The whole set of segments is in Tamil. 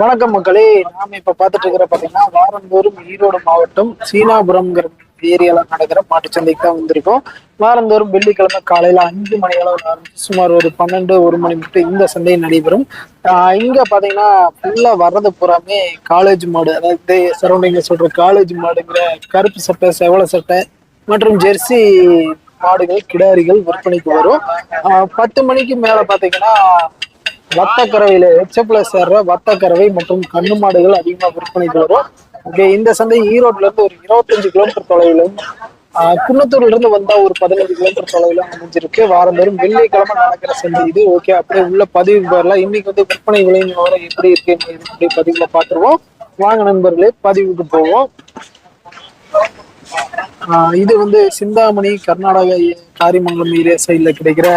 வணக்கம் மக்களே. நாம இப்ப பார்த்துட்டு இருக்கிற பாத்தீங்கன்னா வாரந்தோறும் ஈரோடு மாவட்டம் சீனாபுரம்ங்கிற ஏரியால நடக்கிற மாட்டுச்சந்தைக்கு தான் வந்திருக்கோம். வாரந்தோறும் வெள்ளிக்கிழமை காலையில அஞ்சு மணி அளவில் ஆரம்பிச்சு சுமார் ஒரு பன்னெண்டு ஒரு மணி மட்டும் இந்த சந்தை நடைபெறும். இங்க பாத்தீங்கன்னா ஃபுல்லா வர்றது பூராமே காலேஜ் மாடு அதாவது சரௌண்டிங்ல சொல்ற காலேஜ் மாடுங்கிற கருப்பு சட்டை செவல சட்டை மற்றும் ஜெர்சி மாடுகள் கிடாரிகள் விற்பனைக்கு வரும். பத்து மணிக்கு மேல பாத்தீங்கன்னா வத்தக்கறவையில எச்சப்ல சேர்ற வத்தக்கறவை மற்றும் கண்ணு மாடுகள் அதிகமா விற்பனைக்கு வரும். ஓகே இந்த சந்தை ஈரோட்ல இருந்து ஒரு இருபத்தஞ்சு கிலோமீட்டர் தொலைவிலும் ஆஹ் குன்னத்தூர்ல இருந்து வந்தா ஒரு பதினஞ்சு கிலோமீட்டர் தொலைவிலும் அமைஞ்சிருக்கு. வாரந்தோறும் வெள்ளிக்கிழமை நடக்கிற சந்தை இது. ஓகே அப்படியே உள்ள பதிவு போயிடலாம் இன்னைக்கு வந்து விற்பனை விலை எப்படி இருக்கு எப்படி பதிவுல பாத்துருவோம் வாங்க நண்பர்களே பதிவுக்கு போவோம். ஆஹ் இது வந்து சிந்தாமணி கர்நாடகா காரிமங்கலம் ஏரியா சைட்ல கிடைக்கிற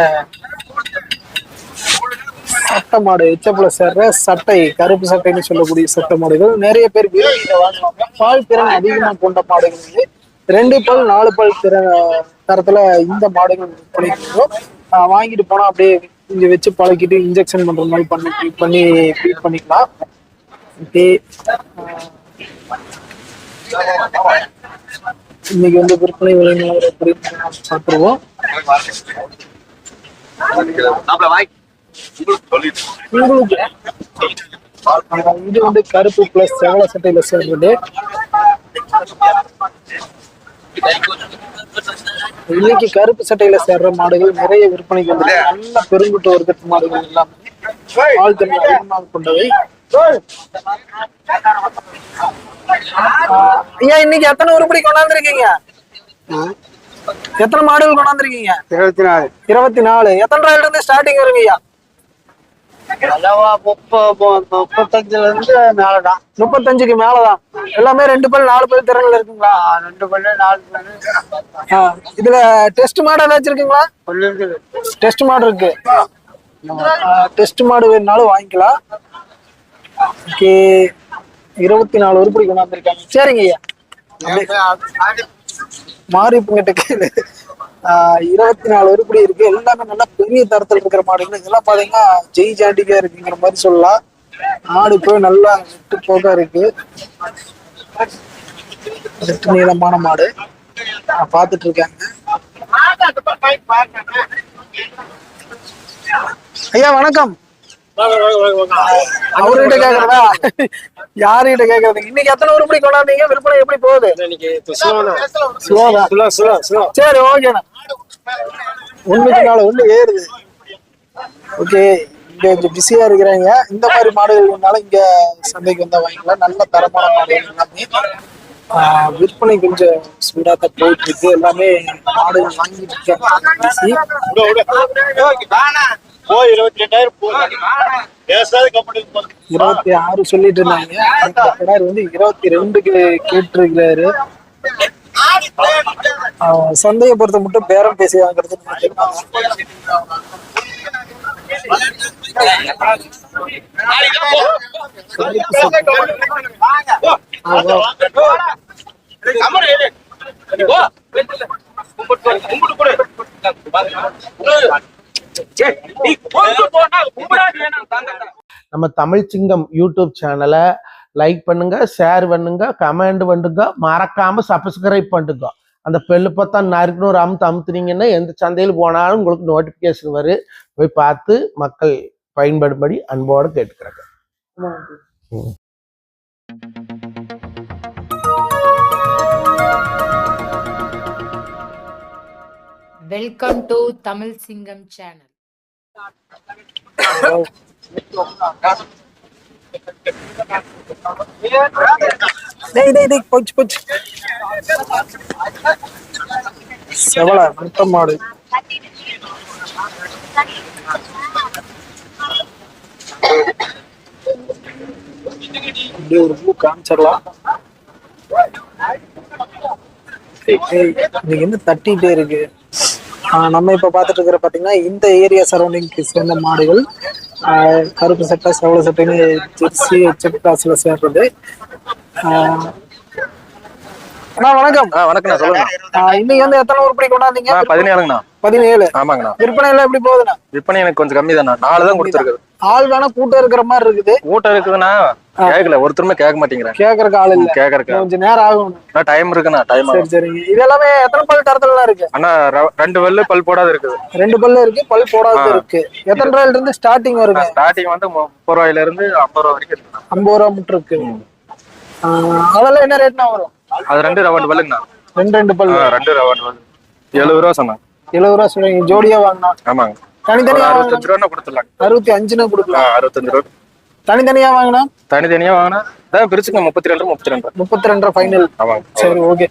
சட்டை மாடு எச்சப்புல சேர்ற சட்டை கருப்பு சட்டைன்னு சொல்லக்கூடிய சட்டை மாடுகள். நிறைய பேர் விரும்பி வாங்குவாங்க. பால் திறன் அதிகமாக கொண்ட மாடுகள் வந்து ரெண்டு பல் நாலு பல் திற தரத்துல இந்த மாடுகள் விற்பனைக்கு வாங்கிட்டு போனா அப்படியே இங்க வச்சு பழக்கிட்டு இன்ஜெக்ஷன் பண்ற மாதிரி பண்ணி feed பண்ணி ஃபீட் பண்ணிக்கலாம். ஓகே இன்னைக்கு வந்து விற்பனை விலை நிலவரம் எப்படி பார்த்துருவோம். உங்களுக்கு இது வந்து கருப்பு பிளஸ் செவல சட்டையில சேர்ந்தது இன்னைக்கு கருப்பு சட்டையில சேர்ற மாடுகள் நிறைய விற்பனைக்கு வந்து நல்ல பெருங்குட்டு வருகட்டு மாடுகள் எல்லாமே தன்மை அதிகமாக கொண்டவை. ஐயா இன்னைக்கு எத்தனை உருப்படி கொண்டாந்துருக்கீங்க? எத்தனை மாடுகள் கொண்டாந்துருக்கீங்க? இருபத்தி நாலு. இருபத்தி நாலு. எத்தனை ரூபாயில இருந்து ஸ்டார்டிங் வருங்க ஐயா? அளவா முப்பத்தஞ்சுல இருந்து மேலதான். முப்பத்தஞ்சுக்கு மேலதான். எல்லாமே ரெண்டு பல் நாலு பல் திறன்ல இருக்குங்களா? ரெண்டு நாலு ஆ, இதுல டெஸ்ட் மாடு ஏதாச்சும் இருக்குங்களா பல்லு இருக்குது டெஸ்ட் மாடு இருக்கு. டெஸ்ட் மாடு வேணுனாலும் வாங்கிக்கலாம். ஓகே. இருபத்தி நாலு உருப்படி கொண்டாந்துருக்காங்க சரிங்க ஐயா. மாறி கிட்ட கேளு. ஆஹ் இருபத்தி நாலு உருப்படி இருக்கு. எல்லாமே நல்லா பெரிய தரத்துல இருக்கிற மாடுகள் இதெல்லாம் பாத்தீங்கன்னா ஜெய் ஜாண்டிக்கா இருக்குங்கிற மாதிரி சொல்லலாம். ஆடு போய் நல்லா விட்டு போக இருக்கு. வெட்டு நீளமான மாடு. பாத்துட்டு இருக்காங்க. ஐயா வணக்கம். அவர்கிட்ட கேக்குறதா? யாருகிட்ட கேக்குறது? இன்னைக்கு எத்தனை உருப்படி கொண்டாந்தீங்க விற்பனை எப்படி போகுது? சரி ஓகேண்ணா ஒண்ணுக்கு நாள் ஒண்ணு ஏறுது. ஓகே இங்க கொஞ்சம் பிஸியா இருக்கிறாங்க. இந்த மாதிரி மாடுகள் இருந்தாலும் இங்க சந்தைக்கு வந்தா வாங்கிக்கலாம். நல்ல தரமான மாடுகள் எல்லாமே. விற்பனை கொஞ்சம் சூடா தான் போயிட்டு இருக்கு எல்லாமே மாடுகள் வாங்கிட்டு இருக்காங்க இருபத்தி ஆறு சொல்லிட்டு இருந்தாங்க. கிடாரி வந்து இருபத்தி ரெண்டுக்கு கேட்டிருக்கிறாரு. சந்தையை பொறுத்த மட்டும் பேரம் பேசி வாங்குறது நம்ம தமிழ் சிங்கம் யூடியூப் சேனலை லைக் பண்ணுங்க ஷேர் பண்ணுங்க கமெண்ட் பண்ணுங்க மறக்காம சப்ஸ்கிரைப் பண்ணுங்க. அந்த பெல்லு பார்த்தா நறுக்குன்னு ஒரு அமுத்து அமுத்துனீங்கன்னா எந்த சந்தையில் போனாலும் உங்களுக்கு நோட்டிஃபிகேஷன் வரும் போய் பார்த்து மக்கள் பயன்படும்படி அன்போடு கேட்டுக்கிறாங்க. வெல்கம் டு தமிழ் சிங்கம் சேனல் டேய் டேய் டேய் போச்சு போச்சு. செவல முட்டை மாடு. அப்படியே ஒரு பூ காமிச்சிடலாம். ஏய், என்ன தட்டிட்டே இருக்கு? நம்ம இப்ப பாத்துட்டு இருக்கிற பாத்தீங்கன்னா இந்த ஏரியா சரௌண்டிங்க்கு சேர்ந்த மாடுகள் கருப்பு சட்டை செவல சட்டைன்னு ஜெர்சி செக் கிளாஸ்ல சேர்றது. அண்ணா வணக்கம். ஆ வணக்கண்ணா சொல்லுங்க இன்னைக்கு வந்து எத்தனை உருப்படி கொண்டாந்தீங்க? பதினேழுங்கண்ணா. பதினேழு. ஆமாங்கண்ணா. விற்பனை எல்லாம் எப்படி போகுதுண்ணா? விற்பனை எனக்கு கொஞ்சம் கம்மி தானே நாலு தான் கொடுத்துருக்குது. ஆள் வேணா கூட்டம் இருக்கிற மாதிரி இருக்குது. ஊட்டம் இருக்குதுண்ணா. கேட்கல ஒருத்தருமே கேட்க மாட்டேங்கிறேன் கேக்குறக்கு ஆள் இல்ல. கேட்கறக்கு கொஞ்சம் நேரம் ஆகும். டைம் இருக்குண்ணா. டைம் சரி சரிங்க. இது எல்லாமே எத்தனை பல் தரத்துலாம் இருக்கு? அண்ணா ரெண்டு வெள்ளு பல் போடாது இருக்குது. ரெண்டு பல்லு இருக்கு பல் போடாத. இருக்கு. எத்தனை ரூபாயில இருந்து ஸ்டார்டிங் வருங்க ஸ்டார்டிங் வந்து முப்பது ரூபாயில இருந்து ஐம்பது ரூபா வரைக்கும் இருக்குண்ணா. ஐம்பது ரூபா மட்டும் இருக்கு. அதெல்லாம் என்ன ரேட்னா வரும்? அது ரெண்டு ரவுண்ட் பல்லுங்கண்ணா. ரெண்டு ரெண்டு பல்லு. ரெண்டு ரவுண்ட் பல்லு. எழுபது ரூபா சொன்னாங்க. எழுபது ரூபா சொல்றீங்க ஜோடியா வாங்கினா. ஆமாங்க. தனித்தனியா அறுபத்தஞ்சு ரூபா கொடுத்துடலாங்க அறுபத்தி அஞ்சுனா கொடுக்கலாம். அறுபத்தஞ்சு ரூபா. தனித்தனியா வாங்கினா? தனித்தனியா வாங்கினா தான் பிரிச்சுங்க முப்பத்தி ரெண்டு முப்பத்தி ரெண்டு முப்பத்தி ரெண்டு ஃபைனல் ஆமாங்க. சரி ஓகே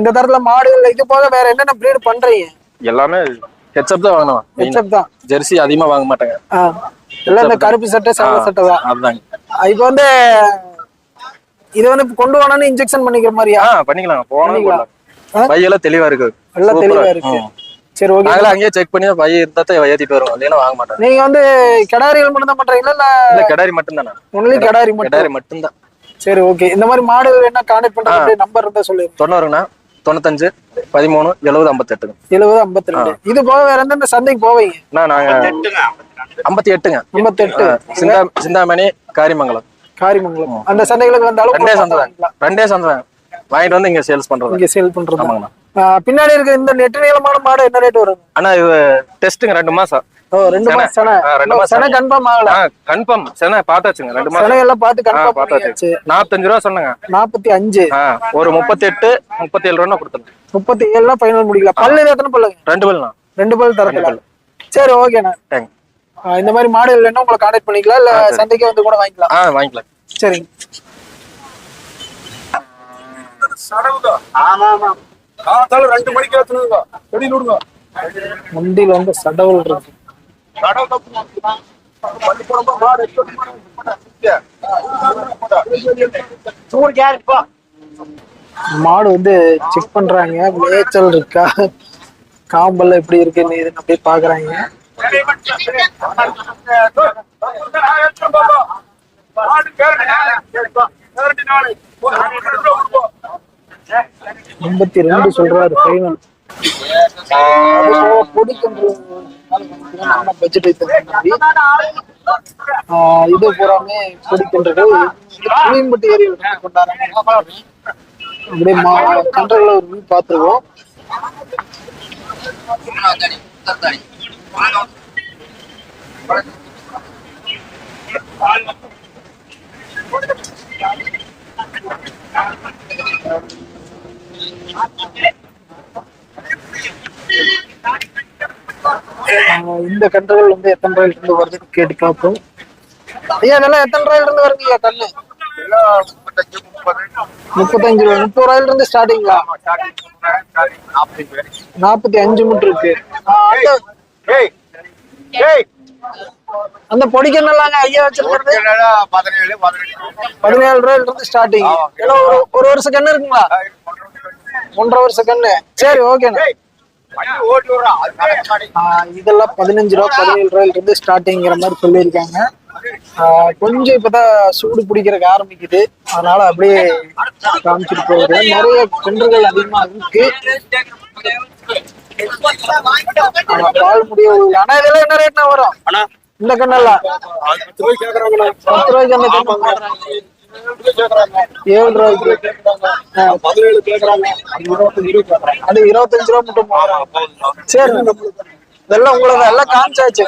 இந்த தரத்துல மாடுகள் இது போக வேற என்னென்ன பிரீடு பண்றீங்க? எல்லாமே ஹெச்அப் தான் வாங்கணும். ஹெச்எப் தான். ஜெர்சி அதிகமா வாங்க மாட்டாங்க. எல்லாம் இந்த கருப்பு சட்டை செவல சட்டை தான். அதுதாங்க இப்போ வந்து இது வந்து கொண்டு போனோன்னு இன்ஜெக்ஷன் பண்ணிக்கிற மாதிரியா? பண்ணிக்கலாம். போனா பையெல்லாம் தெளிவா இருக்கு. எல்லாம் தெளிவா இருக்கு. சரி ஓகே நாங்களும் அங்கேயே செக் பண்ணி பை இருந்தா தான் ஏத்திட்டு வருவோம். இல்லைன்னா வாங்க மாட்டாங்க நீங்க வந்து கிடாரிகள் மட்டும் தான் பண்றீங்களா இல்ல இல்ல கிடாரி மட்டும் தானே ஒன்லி கிடாரி மட்டும்? கிடாரி மட்டும்தான். சரி ஓகே இந்த மாதிரி மாடுகள் என்ன கான்டாக்ட் பண்றது நம்பர் இருந்தா சொல்லுங்க. தொண்ணூறுங்கண்ணா. தொண்ணூத்தஞ்சு பதிமூணு எழுபது ஐம்பத்தெட்டுங்க. எழுபது ஐம்பத்தி ரெண்டு இது போக வேற எந்தெந்த சந்தைக்கு போவீங்க? நாங்க ஐம்பத்தி எட்டுங்க ஐம்பத்தெட்டு. சிந்தா சிந்தாமணி காரிமங்கலம். காரிமங்கலம். அந்த சந்தைகளுக்கு வந்தாலும் ரெண்டே சந்தை தான் ரெண்டே சந்தை தான் வாங்கிட்டு வந்து இங்க சேல்ஸ் பண்றது இங்க சேல் பண்றது ஆமாங்கண்ணா. பின்னாடி இருக்க இந்த நெட்டு நீளமான மாடு என்ன ரேட் வரும்? அண்ணா இது டெஸ்ட்டுங்க ரெண்டு மாசம். ஓ ரெண்டு செனை. மாசம் செனை. ரெண்டு மாசம். செனை கன்ஃபார்ம் ஆகல. கன்ஃபார்ம் சென்னை பார்த்தாச்சுங்க ரெண்டு மாசம். செனை எல்லாம் பார்த்து கன்ஃபார்ம் பார்த்தாச்சு. பண்ணியாச்சு. நாற்பத்தஞ்சு ரூபா சொன்னங்க. நாற்பத்தி அஞ்சு. ஆ ஒரு முப்பத்தி எட்டு முப்பத்தி ஏழு ரூபா கொடுத்துருங்க. முப்பத்தி ஏழுனா ஃபைனல் முடிக்கலாம் பல்லு எத்தனை பல்லுங்க? ரெண்டு பல்லுண்ணா. ரெண்டு பல் தரத்துல சரி ஓகேண்ணா தேங்க் ஆ, இந்த மாதிரி மாடல் இல்லைன்னா உங்களை கான்டாக்ட் பண்ணிக்கலாம். இல்ல. சந்தைக்கே வந்து கூட வாங்கிக்கலாம். ஆ வாங்கிக்கலாம். சரிங்க. ஆமா ஆமா. காத்தால ரெண்டு மணிக்கு ஏத்துனுங்க வெளியில விடுங்க முண்டியில் வந்து சடவுள் இருக்கு. மாடு வந்து செக் பண்றாங்க. மேய்ச்சல் இருக்கா? காம்பல் எப்படி இருக்குன்னு இதுன்னு அப்படியே பாக்குறாங்க. மாடு எண்பத்தி ரெண்டு சொல்றாரு ஃபைனல் பட்ஜெட் இது பூராமே பிடிக்கின்றது. புளியம்பட்டி ஏரியா கொண்டாடுறாங்க. அப்படியே மா ஒரு மீன் பார்த்துருவோம். இந்த கன்றுகள் வந்து எத்தனை ரூபாயில இருந்து வருதுன்னு கேட்டு பார்ப்போம். ஐயா நல்லா எத்தனை ரூபாயில இருந்து வருங்க கல்லு முப்பத்தஞ்சு ரூபாய் முப்பது ரூபாயில இருந்து ஸ்டார்டிங்களா நாற்பத்தி அஞ்சு மீட்டர் இருக்கு. அந்த பொடிக்கு என்னலாங்க ஐயா வச்சிருக்கிறது? பதினேழு பதினேழு ரூபாயில இருந்து ஸ்டார்டிங் ஏன்னா ஒரு ஒரு வருஷம் கண்ணு இருக்குங்களா? ஒன்றரை வருஷம் கண்ணு. சரி ஓகேண்ணா இதெல்லாம் பதினஞ்சு ரூபா பதினேழு ரூபாயில இருந்து ஸ்டார்டிங்கிற மாதிரி சொல்லியிருக்காங்க. கொஞ்சம் இப்பதான் சூடு பிடிக்கிறதுக்கு ஆரம்பிக்குது. அதனால அப்படியே காமிச்சிட்டு போகுது. நிறைய கன்றுகள் அதிகமா இருக்கு. பால் முடிய உள்ள- ஆனா இதெல்லாம் என்ன ரேட்னா வரும்? அண்ணா. இந்த கண்ணெல்லாம் பத்து ரூபாய்க்கு அந்த ஏழு ரூபாய்க்கு. பதினேழு கேக்குறாங்க. அது இருபத்தஞ்சு ரூபா மட்டும் சரி. இதெல்லாம் எல்லாம் காமிச்சாச்சு.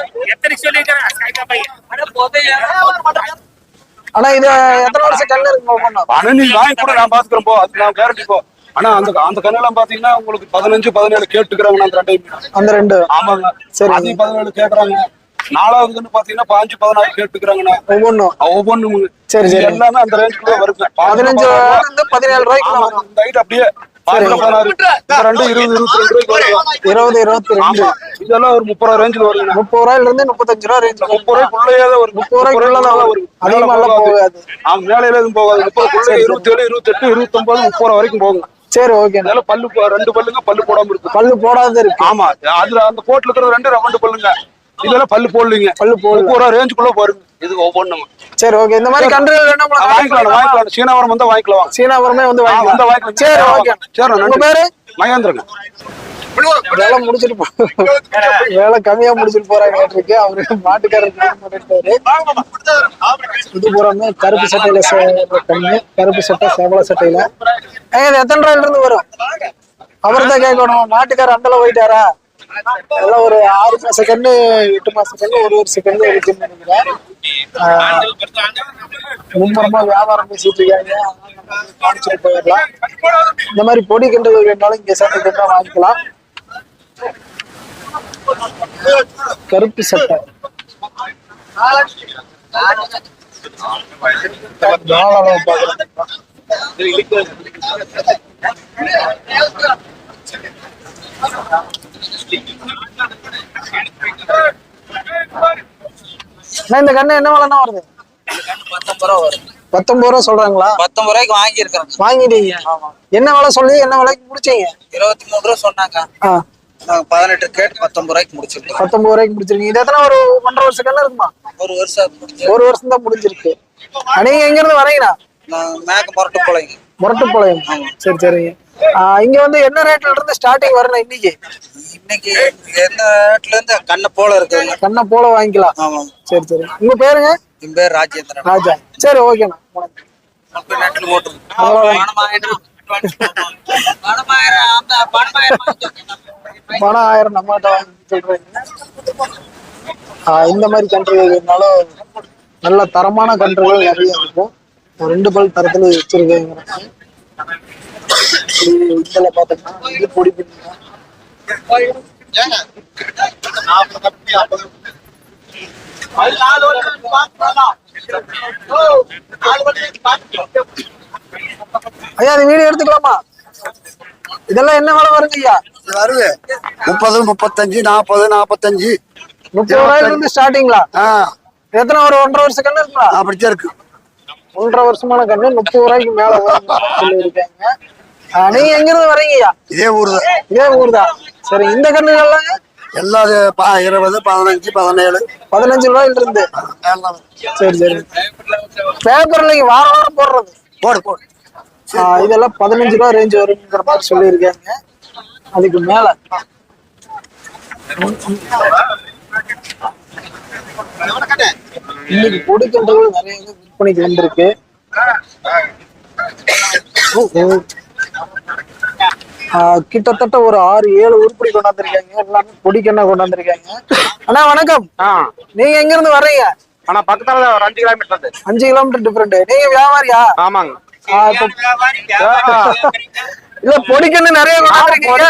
ஆனா இது எத்தனை வருஷம் கண்ணு இருக்கு நீ வாங்கி கூட நான் பாத்துக்கிறேன் போ. அது நான் கேரண்டி போ. ஆனா அந்த அந்த கண்ணெல்லாம் பாத்தீங்கன்னா உங்களுக்கு பதினஞ்சு பதினேழு கேட்டுக்கிறாங்க அந்த ரெண்டையும். அந்த ரெண்டு. ஆமாங்க. சரி. அது பதினேழு கேக்குறாங்க. நாலாவது கண்ணு பாத்தீங்கன்னா பாஞ்சு பதினாறு கேட்டுக்கிறாங்கண்ணா. ஒவ்வொன்றும் ஒவ்வொன்றும் சரி, சரி. எல்லாமே அந்த ரேஞ்சுக்குள்ள வருது. பதினஞ்சு பதினேழு ரூபாய்க்கு வரும். இந்த height அப்படியே இருபது இருபத்தி ரெண்டு ரூபாய்க்கு வருது. இருபது இருபத்தி ரெண்டு. ஆமா இதெல்லாம் ஒரு முப்பது ரூபா ரேஞ்சில் வருதுண்ணா. முப்பது ரூபாயில இருந்து முப்பத்தஞ்சு ரூபா ரேஞ்ச் முப்பது ரூபாய்க்குள்ளேயே தான் வரும் முப்பது ரூபாய்க்குள்ள தான் வரும் அதிகமா எல்லாம் போகாது. ஆமா எதுவும் போகாது. முப்பதுக்குள்ள இருபத்தி ஏழு இருபத்தெட்டு இருபத்தொன்பது முப்பது ரூபா வரைக்கும் போகும் சரி ஓகே அதனால பல்லு ரெண்டு பல்லுங்க பல்லு போடாம இருக்கு பல்லு போடாத இருக்கு. ஆமா அதுல அந்த போட்ல இருக்கிற ரெண்டு ரெண்டு பல்லுங்க. இதெல்லாம் பல்லு போடலீங்க. பல்லு போடல. முப்பது ரூபா ரேஞ்சுக்குள்ள வருங்க இது ஒவ்வொன்றும்? சரி ஓகே இந்த மாதிரி கன்றுகள் வேணும் வாங்கிக்கலாம் வாங்கிக்கலாம். சீனாவரம் வந்தா வாங்கிக்கலாம் சீனாபுரமே வந்து ஆ, வந்தா வாங்கிக்கலாம். வாங்கிக்கலாம் சரி ஓகே சரி உங்க பேரு? மகேந்திரங்க. வேலை முடிச்சிட்டு போ வேலை கம்மியா முடிச்சிட்டு போறாங்க இருக்கு. அவரு மாட்டுக்காரர் பண்ணிட்டாரு இது பூராமே கருப்பு சட்டையில சே- கண்ணு கருப்பு சட்டை சேவல சட்டையில. எத்தனை ரூபாயில இருந்து வரும்? அவர் தான் கேட்கணும். மாட்டுக்காரர் அந்தல போயிட்டாரா? அதெல்லாம் ஒரு ஆறு மாச கண்ணு எட்டு மாச கண்ணு ஒரு ஒரு செகண்ட் இருக்குன்னு நினைக்கிறேன் ஆஹ் மும்முரமா வியாபாரம் பேசிட்டு இருக்காங்க. காமிச்சிட்டு போயிடலாம். இந்த மாதிரி பொடி கிண்டுகள் வேணாலும் இங்க சட்டை கண்டா வாங்கிக்கலாம். கருப்பு சட்டை. நாலு பார்க்கலாம் இந்த கண்ணு என்ன விலைன்னா வருது? பத்தொன்பது ரூபா வரும் பத்தொன்பது ரூபா சொல்றாங்களா? பத்தொன்பது ரூபாய்க்கு வாங்கியிருக்கிறேன். வாங்கிட்டீங்க. என்ன விலை சொல்லி என்ன விலைக்கு முடிச்சீங்க? இருபத்தி மூணு ரூபா சொன்னாங்க. பதினெட்டு கேட்டு பத்தொன்பது ரூபாய்க்கு முடிச்சிருக்கோம். பத்தொன்பது ரூபாய்க்கு முடிச்சிருக்கீங்க. இது எத்தனை ஒரு ஒன்றரை வருஷம் கண்ணு இருக்குமா? ஒரு வருஷம் ஒரு வருஷம் தான் முடிஞ்சிருக்கு. நீங்க எங்க இருந்து வரீங்கண்ணா நான் மேக்க முரட்டு போலைங்க. முரட்டுப்பாளையம் சரி சரிங்க. இங்க வந்து என்ன ரேட்ல இருந்து ஸ்டார்டிங் வரணும் இன்னைக்கு? இன்னைக்கு எந்த இடத்துல இருந்து கண்ணை போல இருக்குங்க கண்ணை போல வாங்கிக்கலாம். ஆமா. சரி சரி. உங்க பேருங்க? என் பேர் ராஜேந்திரன். ராஜா. சரி ஓகேண்ணா பணமாயிரம் பணம் ஆயிரம் வாங்கி சொல்றீங்க. இந்த மாதிரி கன்றுகள் இருந்தாலும் நல்ல தரமான கன்றுகள் நிறைய இருக்கும். ரெண்டு பல் தரத்துல வச்சிருக்கேங்க இது பொடி ஐயா அது வீடியோ எடுத்துக்கலாமா? இதெல்லாம் என்ன விலை வருங்க ஐயா? வருது. முப்பது முப்பத்தஞ்சு நாற்பது நாற்பத்தஞ்சு முப்பது ரூபாயில இருந்து ஸ்டார்டிங்களா எத்தனை ஒரு ஒன்றரை வருஷம் கண்ணு இருக்குங்களா? அப்படித்தான் இருக்கு. ஒன்றரை வருஷமான கண்ணு முப்பது ரூபாய்க்கு மேல சொல்லியிருக்காங்க. நீங்க எங்க இருந்து வரீங்கய்யா இதே ஊர் தான் இதே ஊர் தான் சரி இந்த கண்ணுகள்லாம் ப- இருபது பதினஞ்சு பதினேழு. பதினஞ்சு ரூபாயில இருந்து சரி சரி. பேப்பர்ல இங்க வாரம் வாரம் போடுறது. போடு போடு. இதெல்லாம் பதினஞ்சு ரூபா ரேஞ்ச் வருங்கிற மாதிரி சொல்லியிருக்காங்க. அதுக்கு மேல. இன்னைக்கு பொடிக்கன்றுகள் நிறைய விற்பனைக்கு வந்திருக்கு. கிட்டத்தட்ட ஒரு ஆறு ஏழு உருப்படி கொண்டாந்துருக்காங்க. எல்லாமே பொடிக்கண்ணா கொண்டாந்துருக்காங்க. அண்ணா வணக்கம். நீங்க எங்க இருந்து வர்றீங்க? ஆனா பக்கத்துல ஒரு அஞ்சு கிலோமீட்டர் அஞ்சு கிலோமீட்டர் டிஃபரெண்ட் நீங்க வியாபாரியா? ஆமாங்க. இல்ல பொடிக்கண்ணு நிறைய கொண்டாந்துருக்கீங்க.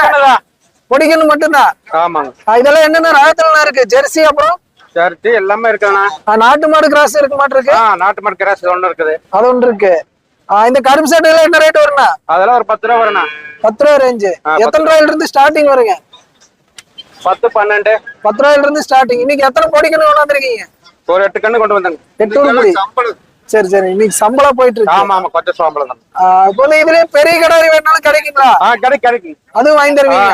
பொடிக்கண்ணு மட்டும்தான். ஆமாங்க. இதெல்லாம் என்னென்ன ரகத்துல இருக்கு? ஜெர்சி அப்புறம்? சர்ட்டு எல்லாமே இருக்குண்ணா. நாட்டு மாடு கிராஸ் இருக்க மாட்டிருக்கு? நாட்டு மாடு கிராஸ் ஒன்று இருக்குது. அது ஒன்று இருக்கு. இந்த கரும்பு சட்டை எல்லாம் என்ன ரேட் வருண்ணா அதெல்லாம் ஒரு பத்து ரூபா வருண்ணா பத்து ரூபா ரேஞ்சு எத்தனை ரூபாயில இருந்து ஸ்டார்டிங் வருங்க? பத்து பன்னெண்டு. பத்து ரூபாயில இருந்து ஸ்டார்டிங் இன்னைக்கு எத்தனை பொடிக்கண்ணு கொண்டாந்துருக்கீங்க? ஒரு எட்டு கண்ணு கொண்டு வந்தாங்க. எட்டு சரி சரி. இன்னைக்கு சம்பளம் போயிட்டு இருக்கு ஆமா ஆமா. கொஞ்சம் சோம்பலம் தான். இப்போ இதுலயே பெரிய கடாரி வேணாலும் கிடைக்குங்களா? ஆ கிடைக்கு கிடைக்கு அதுவும் வாங்கி தருவீங்க?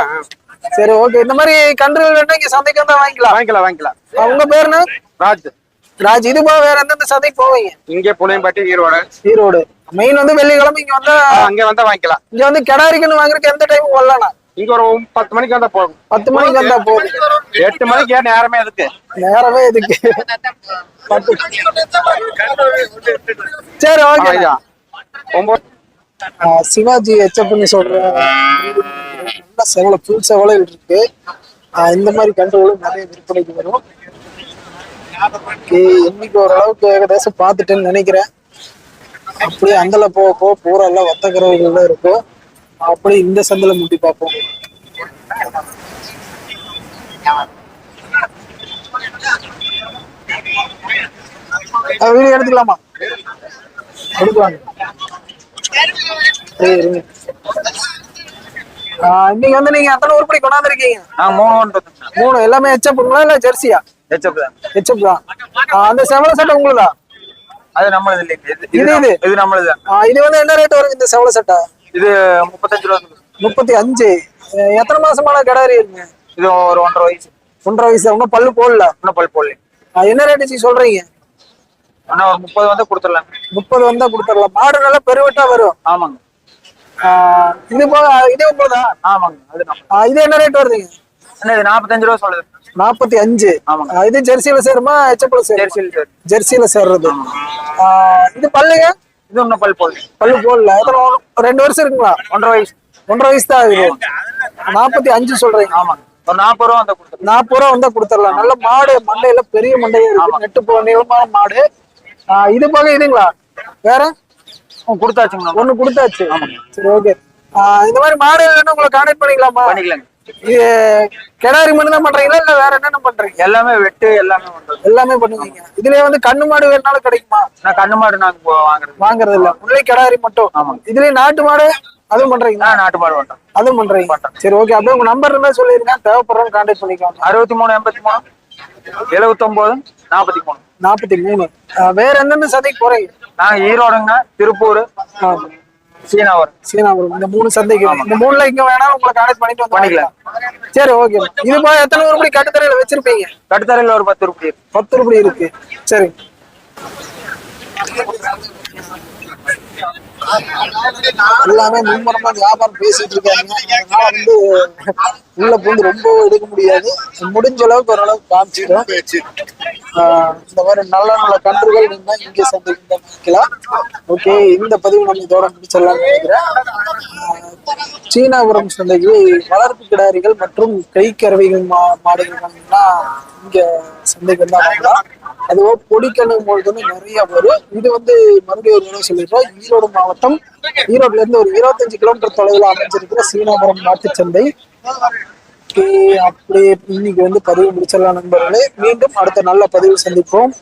சரி ஓகே இந்த மாதிரி கன்றுகள் வேணா இங்க சந்தைக்கு வந்தா வாங்கிக்கலாம். வாங்கிக்கலாம் வாங்கிக்கலாம். உங்க பேருனா ராஜ். ராஜ் இது போக வேற எந்தெந்த சந்தைக்கு போவீங்க? இங்கே புளியம்பட்டி ஈரோடு. ஈரோடு. மெயின் வந்து வெள்ளிக்கிழமை இங்க வந்தா அங்கே வந்தா வாங்கிக்கலாம். இங்க வந்து கிடாரிக்குன்னு வாங்குறதுக்கு எந்த டைம் வரலாம் இங்க ஒரு பத்து மணிக்கு வந்தா போகும் பத்து மணிக்கு வந்தா போதும். எட்டு மணிக்கு ஏன் நேரமே இருக்கு நேரமே இதுக்கு பத்து சரி ஓகே. ஐயா ஒன்பது சிவாஜி எச்சப்புன்னு சொல்ற நல்ல செவலை புல் செவலை இருக்கு. இந்த மாதிரி கன்றுகளும் நிறைய விற்பனைக்கு வரும். இன்னைக்கு ஓரளவுக்கு ஏகദേശம் பார்த்துட்டேன்னு நினைக்கிறேன். அப்படியே அந்தல போக போக பூரா எல்லாம் ஒத்த கறவைகள் தான் இருக்கும் அப்படி இந்த சந்தில முட்டி பார்ப்போம். வீடியோ எடுத்துக்கலாமா? எடுக்கலாங்க இருங்க. இன்னைக்கு வந்து நீங்க எத்தனை உருப்படி கொண்டாந்துருக்கீங்க? மூணு மூணு எல்லாமே ஹெச்அப்புங்களா இல்ல ஜெர்சியா? ஹெச்அப் தான். ஹெச்அப் தான். அந்த செவல சட்டை உங்களுதா? அது நம்மளது இல்லைங்க இது இது இது? நம்மளது இது வந்து என்ன ரேட் வரும் இந்த செவல சட்டை? இது முப்பத்தஞ்சு ரூபா. முப்பத்தி அஞ்சு. எத்தனை மாசமான கிடாரி இருக்குங்க இது ஒரு ஒன்றரை வயசு. ஒன்றரை வயசு. அவங்க பல்லு போடல. இன்னும் பல் போடல. என்ன ரேட்டு சொல்றீங்க? ஆனா ஒரு முப்பது வந்து கொடுத்துடலாம் முப்பது வந்தா கொடுத்துடலாம். மாடு நல்லா பெருவட்டா வரும். ஆமாங்க. இது போக இதே ஒன்பதா ஆமாங்க. அது இது என்ன ரேட் வருதுங்க? இது நாற்பத்தஞ்சு ரூபா சொல்லுது. நாற்பத்தி அஞ்சு. ஆமாங்க. இது ஜெர்சியில சேருமா எச்சப்பல சேருமா? ஜெர்சியில் ஜெர்சியில சேர்றது. இது பல்லுங்க? இது இன்னும் பல் போகுது பல்லு போடல. எத்தனை ரெண்டு வருஷம் இருக்குங்களா? ஒன்றரை வயசு. ஒன்றரை வயசு தான் ஆகுது. நாற்பத்தி அஞ்சு சொல்றீங்க. ஆமாங்க. ஒரு நாற்பது ரூபா வந்து கொடுத்துருங்க நாற்பது ரூபா வந்தா கொடுத்துடலாம். நல்ல மாடு மண்டையில பெரிய மண்டையா இருக்கு. நெட்டு போ நீளமான மாடு. இது போக இதுங்களா? வேற? கொடுத்தாச்சுங்க. ஒண்ணு கொடுத்தாச்சு. சரி ஓகே இந்த மாதிரி மாடு வேணும் உங்களை கான்டாக்ட் பண்ணிக்கலாமா? பண்ணிக்கலாங்க. இது கிடாரி மட்டும் தான் பண்றீங்களா இல்ல வேற என்னென்ன பண்றீங்க? எல்லாமே வெட்டு எல்லாமே பண்றது. எல்லாமே பண்ணுவீங்க. இதுலயே வந்து கண்ணு மாடு வேணாலும் கிடைக்குமா? நான் கண்ணு மாடு நாங்க வாங்குறது. வாங்குறது இல்ல. உள்ளே கிடாரி மட்டும். ஆமாங்க. இதுலயே நாட்டு மாடு அதுவும் பண்றீங்களா? நான் நாட்டு மாடு பண்றேன் அதுவும் பண்றீங்க. சரி ஓகே அப்படியே உங்க நம்பர் இருந்தா சொல்லிருங்க. தேவைப்படுறவங்க கான்டாக்ட் பண்ணிக்கோங்க. அறுபத்தி மூணு எண்பத்தி மூணு எழுபத்தொம்போது நாற்பத்தி மூணு. நாற்பத்தி மூணு. வேற எந்தெந்த சந்தைக்கு போறீங்க? நாங்க ஈரோடுங்க திருப்பூர் சீனாவரம். சீனாபுரம் இந்த மூணு சந்தைக்கு இந்த மூணுல இங்க வேணா உங்களை கான்டாக்ட் பண்ணிட்டு வந்து பண்ணிக்கலாம். சரி ஓகே இது எத்தனை உருப்படி கட்டுத்தரையில வச்சிருப்பீங்க? கட்டுத்தரையில் ஒரு பத்து உருப்படி இருக்கு. சரி. எல்லாமே மும்முரமா வியாபாரம் பேசிட்டு இருக்காங்க. வந்து உள்ள பூந்து ரொம்ப எடுக்க முடியாது. முடிஞ்ச அளவுக்கு ஓரளவுக்கு காமிச்சிடும் இந்த மாதிரி நல்ல நல்ல கன்றுகள் நீங்க இங்கே சந்தைக்கு வாங்கிக்கலாம் ஓகே இந்த பதிவு நம்ம இதோட முடிச்சிடலாம்னு நினைக்கிறேன். சீனாபுரம் சந்தைக்கு வளர்ப்பு கிடாரிகள் மற்றும் கை கருவிகள் மா மாடுகள் வாங்கினா இங்க சந்தைக்கு வந்து வாங்கலாம். அதுவோ பொடிக்கணும் பொழுதுன்னு நிறைய வரும். இது வந்து மறுபடியும் ஒரு சொல்லிடுறோம் ஈரோடு மாவட்டம் ஈரோட்ல இருந்து ஒரு இருபத்தஞ்சு கிலோமீட்டர் தொலைவில் அமைஞ்சிருக்கிற சீனாபுரம் மாட்டுச் சந்தை அப்படியே இன்னைக்கு வந்து பதிவு முடிச்சிடலாம் நண்பர்களே. மீண்டும் அடுத்த நல்ல பதிவு சந்திப்போம்.